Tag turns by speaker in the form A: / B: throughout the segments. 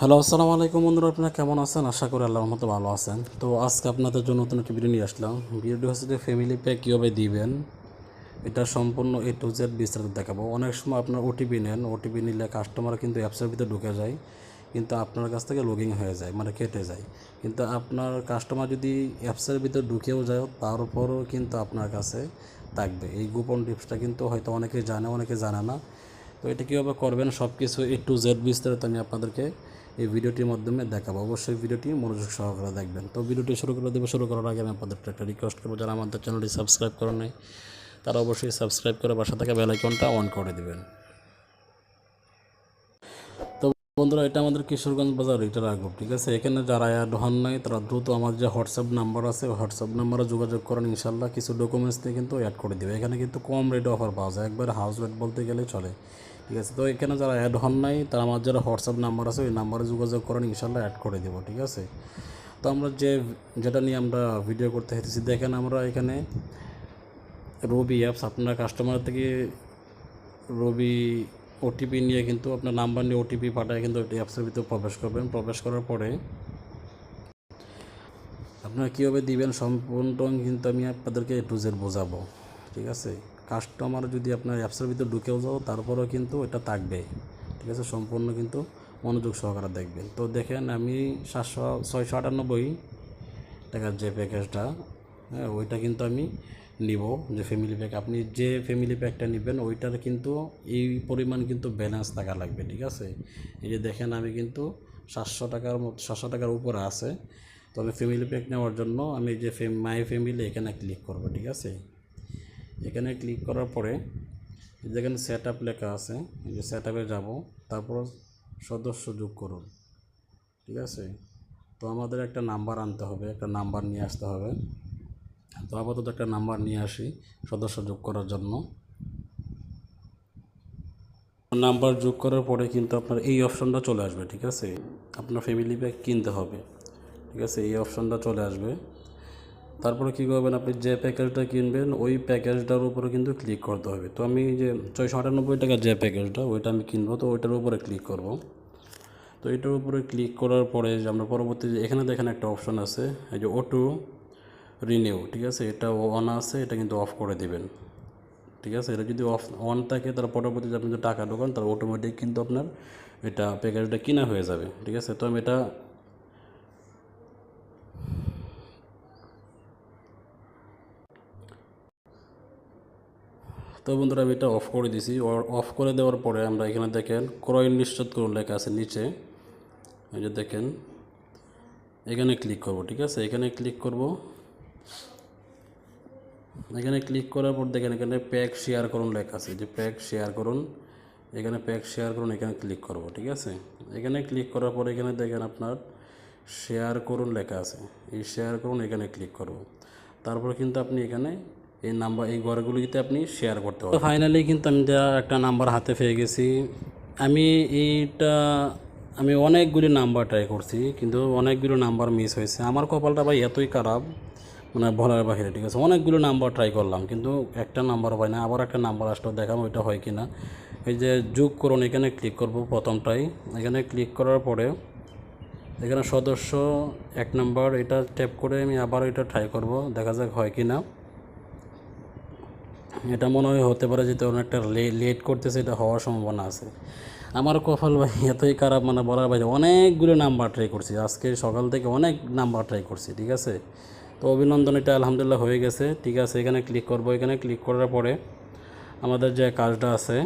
A: Hello, আসসালামু আলাইকুম বন্ধুরা, আপনারা কেমন আছেন? আশা করি আল্লাহর মতো ভালো আছেন। তো আজকে আপনাদের জন্য নতুন একটি ভিডিও নিয়ে আসলাম। ভিডিওটি হচ্ছে যে ফ্যামিলি প্যাক কীভাবে দিবেন, এটা সম্পূর্ণ এ টু জেড বিস্তারিত দেখাবো। অনেক সময় আপনার ওটিপি নেন ওটিপি নিলে কাস্টমার কিন্তু অ্যাপসের ভিতরে ঢুকে যায়, কিন্তু আপনার কাছ থেকে লগিং হয়ে যায় মানে কেটে যায়। কিন্তু আপনার কাস্টমার যদি অ্যাপসের ভিতরে ঢুকেও যায়, তার উপরও কিন্তু আপনার কাছে থাকবে। এই গোপন টিপসটা কিন্তু হয়তো অনেকে জানে অনেকে জানে না। তো এটা কীভাবে করবেন সব কিছু এ টু জেড বিস্তারিত আমি আপনাদেরকে এই ভিডিওটির মাধ্যমে দেখাবো। অবশ্যই ভিডিওটি মনোযোগ সহকারে দেখবেন। তো ভিডিওটি শুরু করে দেবো। শুরু করার আগে আমি আপনাদের একটা রিকোয়েস্ট করব। যারা আমাদের চ্যানেলটি সাবস্ক্রাইব করেন নাই, তারা অবশ্যই সাবস্ক্রাইব করে বাসা থেকে বেলাইকনটা অন করে দেবেন। বন্ধুরা, এটা আমাদের কিশোরগঞ্জ বাজার রিটার গ্রুপ ঠিক আছে? এখানে যারা অ্যাড হন নাই, তারা দ্রুত আমার যে হোয়াটসঅ্যাপ নাম্বার আছে হোয়াটসঅ্যাপ নাম্বারে যোগাযোগ করেন ইনশাল্লাহ কিছু ডকুমেন্টস দিয়ে কিন্তু অ্যাড করে দেবে। এখানে কিন্তু কম রেটে অফার পাওয়া যায়। একবার হাউস রেট বলতে গেলে চলে, ঠিক আছে? তো এখানে যারা অ্যাড হন নাই, তারা আমার যারা হোয়াটসঅ্যাপ নাম্বার আছে, ওই নাম্বারে যোগাযোগ করেন ইনশাল্লাহ অ্যাড করে দেবো, ঠিক আছে? তো আমরা যে, যেটা নিয়ে আমরা ভিডিও করতে হেঁটেছি দেখেন আমরা এখানে রবি অ্যাপস আপনার কাস্টমার থেকে রবি ওটিপি নিয়ে কিন্তু আপনার নাম্বার নিয়ে ওটিপি পাঠায় কিন্তু অ্যাপসের ভিতরে প্রবেশ করবেন। প্রবেশ করার পরে আপনারা কীভাবে দিবেন সম্পূর্ণ কিন্তু আমি আপনাদেরকে টু জেড বোঝাবো, ঠিক আছে? কাস্টমার যদি আপনার অ্যাপসের ভিতরে ঢুকেও যাও, তারপরেও কিন্তু এটা থাকবে, ঠিক আছে? সম্পূর্ণ কিন্তু মনোযোগ সহকারে দেখবেন। তো দেখেন আমি সাতশো, ছয়শো আটানব্বই টাকার যে প্যাকেজটা হ্যাঁ ওইটা কিন্তু আমি নিব, যে ফ্যামিলি প্যাক আপনি যে ফ্যামিলি প্যাকটা নেবেন, ওইটার কিন্তু এই পরিমাণ কিন্তু ব্যালেন্স থাকা লাগবে, ঠিক আছে? এই যে দেখেন আমি কিন্তু সাতশো টাকার মতো, সাতশো টাকার উপরে আছে। তো আমি ফ্যামিলি প্যাক নেওয়ার জন্য আমি যে মাই ফ্যামিলি এখানে ক্লিক করব, ঠিক আছে? এখানে ক্লিক করার পরে যেখানে সেট আপ লেখা আছে, এই যে সেট আপে যাব, তারপর সদস্য যোগ করুন, ঠিক আছে? তো আমাদের একটা নাম্বার আনতে হবে, একটা নাম্বার নিয়ে আসতে হবে। তো আপাতত একটা নাম্বার নিয়ে আসি, সদস্য যোগ করার জন্য। নাম্বার যোগ করার পরে কিন্তু আপনার এই অপশনটা চলে আসবে, ঠিক আছে? আপনার ফ্যামিলি প্যাক কিনতে হবে, ঠিক আছে? এই অপশনটা চলে আসবে। তারপরে কী করবেন, আপনি যে প্যাকেজটা কিনবেন, ওই প্যাকেজটার উপরে কিন্তু ক্লিক করতে হবে। তো আমি যে ছয়শো আটানব্বই টাকার যে প্যাকেজটা ওইটা আমি কিনবো, তো ওইটার উপরে ক্লিক করব। তো এটার উপরে ক্লিক করার পরে যে আমরা পরবর্তী যে, এখানে দেখেন একটা অপশন আছে, এই যে অটো রিনিউ ঠিক আছে? এটা অন আছে, এটা কিন্তু অফ করে দেবেন। ঠিক আছে? এটা যদি অফ অন থাকে তার পরবর্তীতে আপনি যে টাকা ঢোকান তার অটোমেটিক কিন্তু আপনার এটা প্যাকেজটা কিনা হয়ে যাবে। ঠিক আছে? তো আমি এটা তো বন্ধুরা, আমি এটা অফ করে দিছি। অফ করে দেওয়ার পরে আমরা এখানে দেখেন, ক্রয় নিশ্চিত করুন লেখা আছে নিচে। এই যে দেখেন, এখানে ক্লিক করব, ঠিক আছে? এখানে ক্লিক করব। এখানে ক্লিক করার পর দেখেন এখানে প্যাক শেয়ার করুন লেখা আছে। যে প্যাক শেয়ার করুন, এখানে প্যাক শেয়ার করুন, এখানে ক্লিক করব, ঠিক আছে? এখানে ক্লিক করার পর এখানে দেখেন আপনার শেয়ার করুন লেখা আছে। এই শেয়ার করুন, এখানে ক্লিক করব। তারপর কিন্তু আপনি এখানে এই নাম্বার এই ঘরগুলিতে আপনি শেয়ার করতে পারবেন। ফাইনালি কিন্তু আমি একটা নাম্বার হাতে পেয়ে গেছি, আমি এইটা, আমি অনেকগুলি নাম্বার ট্রাই করছি, কিন্তু অনেকগুলো নাম্বার মিস হয়েছে। আমার কপালটা ভাই এতই খারাপ মানে বলার বাহিরে, ঠিক আছে? অনেকগুলো নাম্বার ট্রাই করলাম, কিন্তু একটা নাম্বার হয় না, আবার একটা নাম্বার আসলো দেখাম ওইটা হয় কি না এই যে যোগ করুন, এখানে ক্লিক করব প্রথমটাই। এখানে ক্লিক করার পরে এখানে সদস্য এক নাম্বার, এটা ট্যাপ করে আমি আবার এটা ট্রাই করব, দেখা যাক হয় কি না এটা মনে হয় হতে পারে যে অনেকটা লেট করতেছে, এটা হওয়ার সম্ভাবনা আছে। আমার কপাল ভাই এতই খারাপ মানে বলার বাইরে, অনেকগুলো নাম্বার ট্রাই করছি। আজকে সকাল থেকে অনেক নাম্বার ট্রাই করছি, ঠিক আছে? তো অভিনন্দন, এটা আলহামদুলিল্লাহ হয়ে গেছে। ঠিক আছে, এখানে ক্লিক করব। এখানে ক্লিক করার পরে আমাদের যে কাজটা আছে,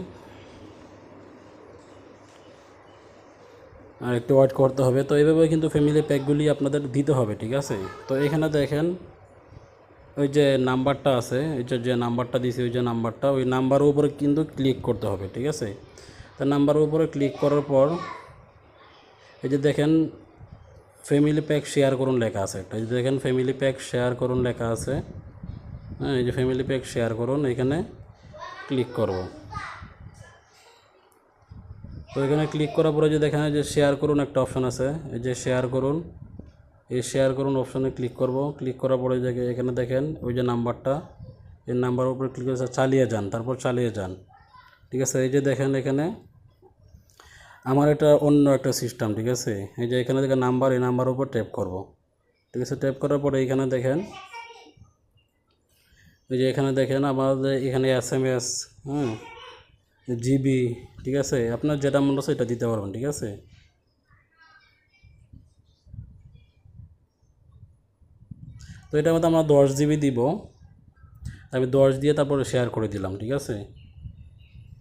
A: আর একটু ওয়েট করতে হবে। তো এইভাবে কিন্তু ফ্যামিলি প্যাকগুলি আপনাদের দিতে হবে, ঠিক আছে? তো এখানে দেখেন, ওই যে নাম্বারটা আছে ওই যে নাম্বারটা দিয়েছি ওই যে নাম্বারটা, ওই নাম্বারের উপরে কিন্তু ক্লিক করতে হবে, ঠিক আছে? তো নাম্বারের উপরে ক্লিক করার পর, এই যে দেখেন ফ্যামিলি প্যাক শেয়ার করুন লেখা আছে একটা। এই যে দেখেন ফ্যামিলি প্যাক শেয়ার করুন লেখা আছে। হ্যাঁ এই যে ফ্যামিলি প্যাক শেয়ার করুন, এখানে ক্লিক করব। তো এখানে ক্লিক করার পরে যে দেখেন যে শেয়ার করুন একটা অপশান আছে। এই যে শেয়ার করুন, এই শেয়ার করুন অপশানে ক্লিক করব। ক্লিক করার পরে দেখে এখানে দেখেন, ওই যে নাম্বারটা এই নাম্বারের উপরে ক্লিক করে চালিয়ে যান, তারপর চালিয়ে যান। ঠিক আছে, এই যে দেখেন এখানে আমার এটা অন্য একটা সিস্টেম ঠিক আছে? এই যে এখানে দেখেন নাম্বার এই নাম্বার উপর ট্যাপ করব। ঠিক আছে ট্যাপ করার পরে এখানে দেখেন, এই যে এখানে দেখেন আমাদের এখানে এস এম এস হ্যাঁ জিবি ঠিক আছে? আপনার যেটা মনে হচ্ছে এটা দিতে পারবেন, ঠিক আছে? তো এটার মধ্যে আমরা দশ জিবি দিব। আমি দশ দিয়ে তারপরে শেয়ার করে দিলাম, ঠিক আছে?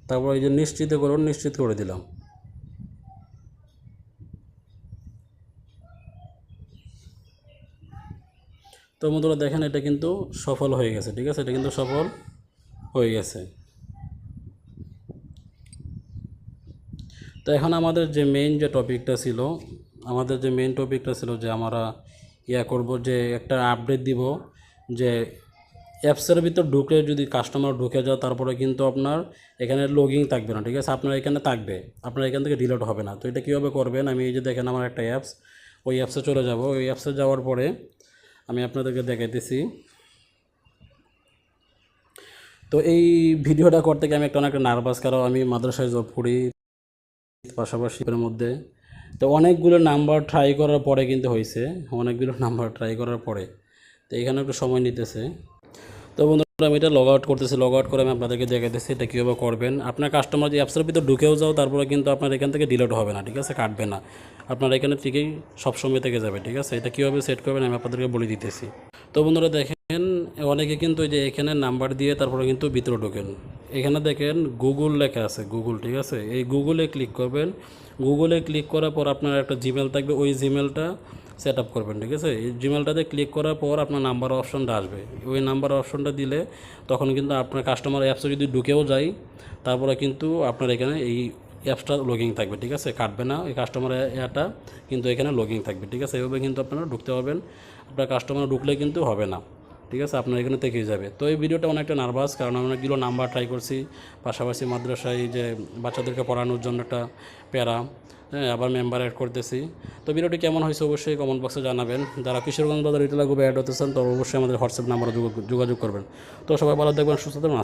A: তারপর এই যে নিশ্চিত করুন, নিশ্চিত করে দিলাম। তো বন্ধুরা দেখেন এটা কিন্তু সফল হয়ে গেছে, ঠিক আছে? এটা কিন্তু সফল হয়ে গেছে। তো এখন আমাদের যে মেইন যে টপিকটা ছিল, আমাদের যে মেইন টপিকটা ছিল যে আমরা ইয়া করব যে একটা আপডেট দিব যে অ্যাপসের ভিতর ঢুকে যদি কাস্টমার ঢুকে যায় তারপরে কিন্তু আপনার এখানে লগিং থাকবে না, ঠিক আছে? আপনার এখানে থাকবে, আপনার এখান থেকে ডিলিট হবে না। তো এটা কীভাবে করবেন? আমি এই যে দেখেন আমার একটা অ্যাপস ওই অ্যাপসে চলে যাব। ওই অ্যাপসে যাওয়ার পরে আমি আপনাদেরকে দেখাইতেছি। তো এই ভিডিওটা করতে গিয়ে আমি একটা অনেকটা নার্ভাস কারণ আমি মাদ্রাসায় জব করি, পাশাপাশি মধ্যে। তো অনেকগুলো নাম্বার ট্রাই করার পরে কিন্তু হয়েছে অনেকগুলো নাম্বার ট্রাই করার পরে। তো এখানে একটু সময় নিতেছে। তো বন্ধুরা আমি এটা লগ আউট করতেছি লগ আউট করে আমি আপনাদেরকে দেখাতেছি এটা কীভাবে করবেন। আপনার কাস্টমার যে অ্যাপসের ভিতরে ঢুকেও যাও, তারপরে কিন্তু আপনার এখান থেকে ডিলেট হবে না, ঠিক আছে? কাটবে না। আপনার এখানে ঠিকই সবসময় থেকে যাবে, ঠিক আছে? এটা কীভাবে সেট করবেন আমি আপনাদেরকে বলে দিতেছি। তো বন্ধুরা দেখেন, অনেকে কিন্তু যে এখানে নাম্বার দিয়ে তারপরে কিন্তু ভিতরে ঢোকেন। এখানে দেখেন গুগল লেখা আছে গুগল ঠিক আছে? এই গুগলে ক্লিক করবেন। গুগলে ক্লিক করার পর আপনার একটা জিমেল থাকবে, ওই জিমেলটা সেট আপ করবেন, ঠিক আছে? এই জিমেলটাতে ক্লিক করার পর আপনার নাম্বার অপশনটা আসবে। ওই নাম্বার অপশনটা দিলে তখন কিন্তু আপনার কাস্টমার অ্যাপসে যদি ঢুকেও যায়, তারপরে কিন্তু আপনার এখানে এই অ্যাপসটা লগিং থাকবে, ঠিক আছে? কাটবে না, এই কাস্টমার অ্যাটা কিন্তু এখানে লগিং থাকবে, ঠিক আছে? এইভাবে কিন্তু আপনারা ঢুকতে পারবেন। আপনার কাস্টমার ঢুকলে কিন্তু হবে না। ঠিক আছে? আপনার এখানে থেকেই যাবে। তো এই ভিডিওটা অনেকটা নার্ভাস কারণ আমি অনেকগুলো নাম্বার ট্রাই করছি। পাশাপাশি মাদ্রাসায় যে বাচ্চাদেরকে পড়ানোর জন্য একটা প্যারা হ্যাঁ আবার মেম্বার অ্যাড করতেছি। তো ভিডিওটি কেমন হয়েছে অবশ্যই কমেন্ট বক্সে জানাবেন। যারা কিশোরগঞ্জ বাজার রিটেলা গ্রুপে অ্যাড হতে চান তো অবশ্যই আমাদের হোয়াটসঅ্যাপ নাম্বারে যোগাযোগ করবেন। তো সবাই ভালো দেখবেন সুস্থ থাকবেন